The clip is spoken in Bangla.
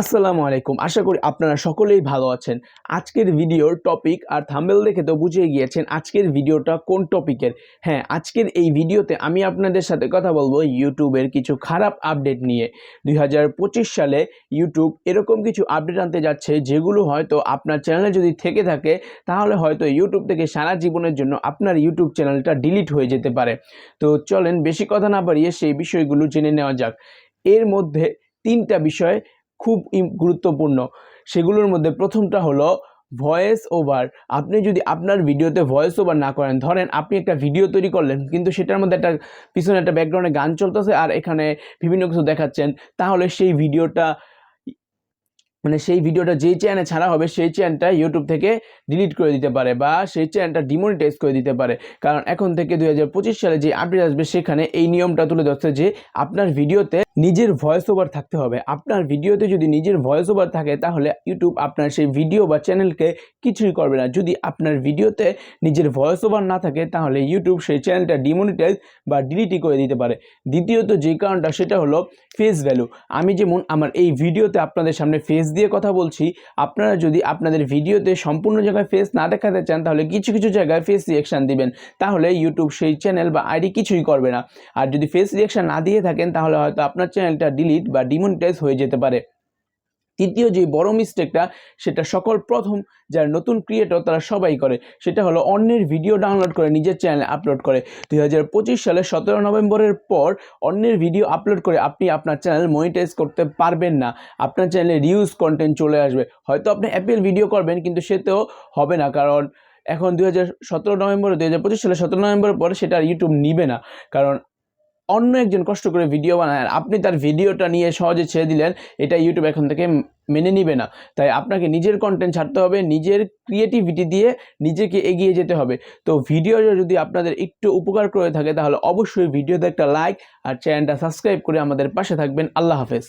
আসসালামু আলাইকুম। আশা করি আপনারা সকলেই ভালো আছেন। আজকের ভিডিওর টপিক আর থাম্বেল দেখে তো বুঝিয়ে গিয়েছেন আজকের ভিডিওটা কোন টপিকের হ্যাঁ আজকের এই ভিডিওতে আমি আপনাদের সাথে কথা বলব ইউটিউবের কিছু খারাপ আপডেট নিয়ে। দুই হাজার পঁচিশ সালে ইউটিউব এরকম কিছু আপডেট আনতে যাচ্ছে যেগুলো হয়তো আপনার চ্যানেলে যদি থেকে থাকে, তাহলে হয়তো ইউটিউব থেকে সারা জীবনের জন্য আপনার ইউটিউব চ্যানেলটা ডিলিট হয়ে যেতে পারে। তো চলেন, বেশি কথা না বাড়িয়ে সেই বিষয়গুলো জেনে নেওয়া যাক। এর মধ্যে তিনটা বিষয় খুব গুরুত্বপূর্ণ। সেগুলোর মধ্যে প্রথমটা হলো ভয়েস ওভার আপনি যদি আপনার ভিডিওতে ভয়েস ওভার না করেন, ধরেন আপনি একটা ভিডিও তৈরি করলেন, কিন্তু সেটার মধ্যে একটা পিছনে একটা ব্যাকগ্রাউন্ডে গান চলতেছে আর এখানে বিভিন্ন কিছু দেখাচ্ছেন, তাহলে সেই ভিডিওটা মানে সেই ভিডিওটা যেই চ্যানেলে ছাড়া হবে, সেই চ্যানেলটা ইউটিউব থেকে ডিলিট করে দিতে পারে বা সেই চ্যানেলটা ডিমনিটাইজ করে দিতে পারে। কারণ এখন থেকে দু হাজার পঁচিশ সালে যে আপডেট আসবে, সেখানে এই নিয়মটা তুলে ধরছে যে আপনার ভিডিওতে নিজের ভয়েস ওভার থাকতে হবে। আপনার ভিডিওতে যদি নিজের ভয়েস ওভার থাকে, তাহলে ইউটিউব আপনার সেই ভিডিও বা চ্যানেলকে কিছুই করবে না। যদি আপনার ভিডিওতে নিজের ভয়েস ওভার না থাকে, তাহলে ইউটিউব সেই চ্যানেলটা ডিমনিটাইজ বা ডিলিটই করে দিতে পারে। দ্বিতীয়ত যে কারণটা, সেটা হলো ফেস ভ্যালু আমি যেমন আমার এই ভিডিওতে আপনাদের সামনে ফেস দিয়ে কথা বলছি, আপনারা যদি আপনাদের ভিডিওতে সম্পূর্ণ জায়গায় ফেস না দেখাতে চান, তাহলে কিছু কিছু জায়গায় ফেস রিয়েকশান দিবেন। তাহলে ইউটিউব সেই চ্যানেল বা আইডি কিছুই করবে না। আর যদি ফেস রিয়েকশান না দিয়ে থাকেন, তাহলে হয়তো আপনার চ্যানেলটা ডিলিট বা ডিমনিটাইজ হয়ে যেতে পারে। তৃতীয় যে বড় মিস্টেকটা সেটা সকল প্রথম যারা নতুন ক্রিয়েটর তারা সবাই করে। সেটা হলো অন্যের ভিডিও ডাউনলোড করে নিজের চ্যানেলে আপলোড করে। দুই হাজার পঁচিশ সালে সতেরো নভেম্বরের পর অন্যের ভিডিও আপলোড করে আপনি আপনার চ্যানেল মনিটাইজ করতে পারবেন না। আপনার চ্যানেলে রিউজ কন্টেন্ট চলে আসবে। হয়তো আপনি অ্যাপেল ভিডিও করবেন, কিন্তু সেতেও হবে না। কারণ এখন দুই হাজার সতেরো নভেম্বর, দুই হাজার পঁচিশ সালে সতেরো নভেম্বরের পরে সেটা ইউটিউব নিবে না। কারণ অন্য একজন কষ্ট করে ভিডিও বানায় আপনি তার ভিডিওটা নিয়ে সহজে ছেড়ে দিলেন, এটা ইউটিউব এখন থেকে মেনে নিবে না। তাই আপনাকে নিজের কন্টেন্ট ছাড়তে হবে, নিজের ক্রিয়েটিভিটি দিয়ে নিজেকে এগিয়ে যেতে হবে। তো ভিডিও যদি আপনাদের একটু উপকার করে থাকে, তাহলে অবশ্যই ভিডিওতে একটা লাইক আর চ্যানেলটা সাবস্ক্রাইব করে আমাদের পাশে থাকবেন। আল্লাহ হাফেজ।